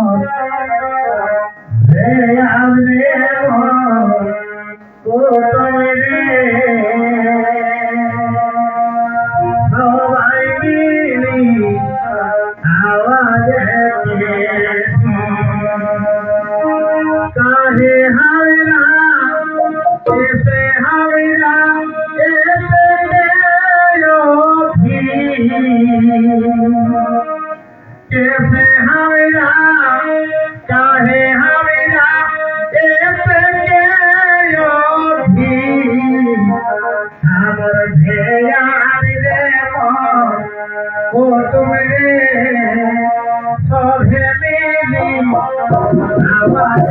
মন ओ तुम रे सोहे मिली आवाज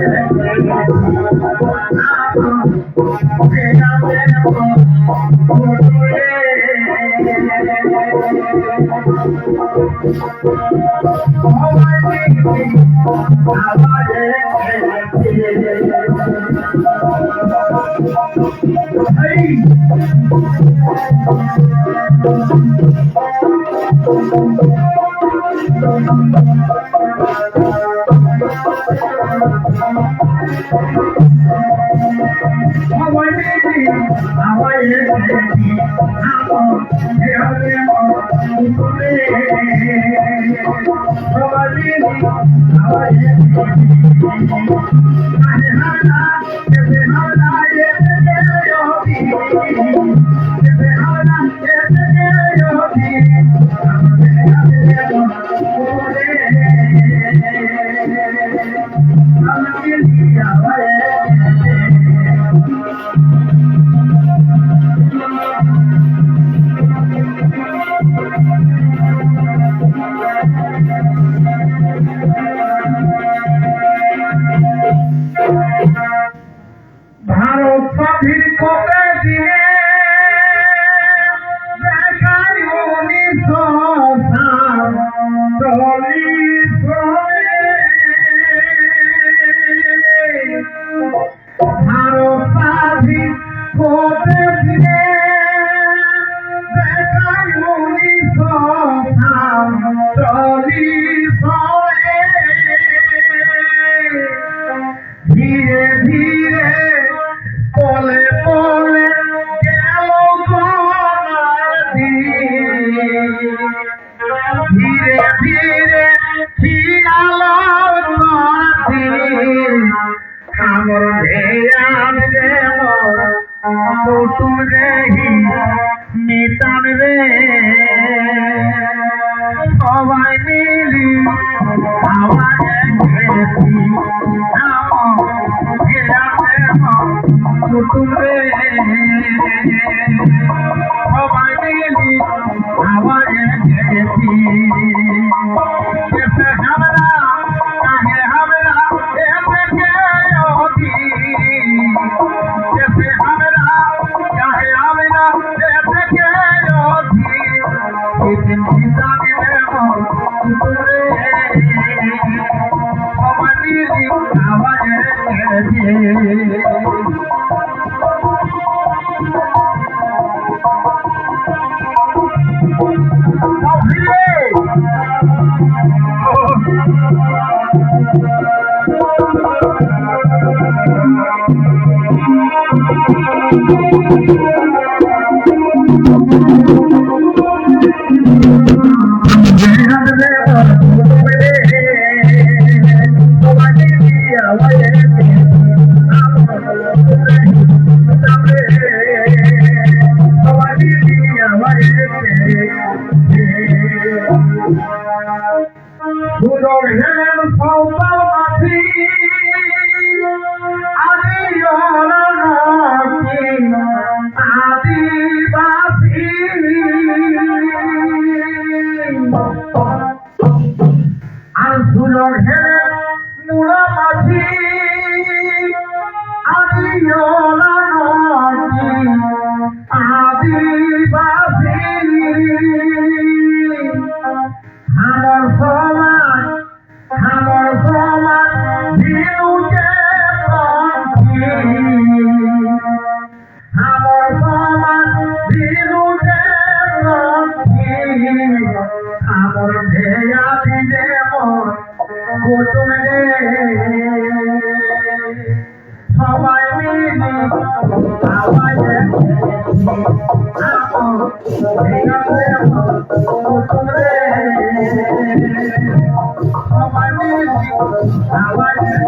तेरा मेरा ọwọ́ méjì àwọn ẹ̀rẹ́ ti àwọn ẹ̀rẹ́ mọ̀ ìkúlé ọwọ́ méjì àwọn ẹ̀rẹ́ ti àdìhánà ẹ̀fẹ́. সবাই মিলি Never আদিবাসী আমার সমাজ আমার সমাজ ভিউকে আমার সমাজ ভিউকে আমার ভেয়া দিলে মন কুটুম রে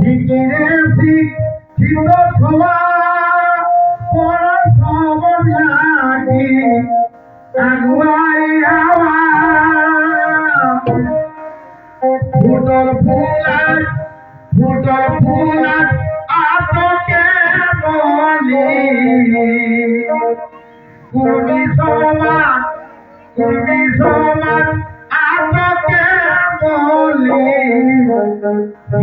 ভিকিরে শিক্ষিত ছোয়া পড়া সবর লাগে আগুয়াই আওয়া ফুটর ফুলার ফুটর ফুলার আতকে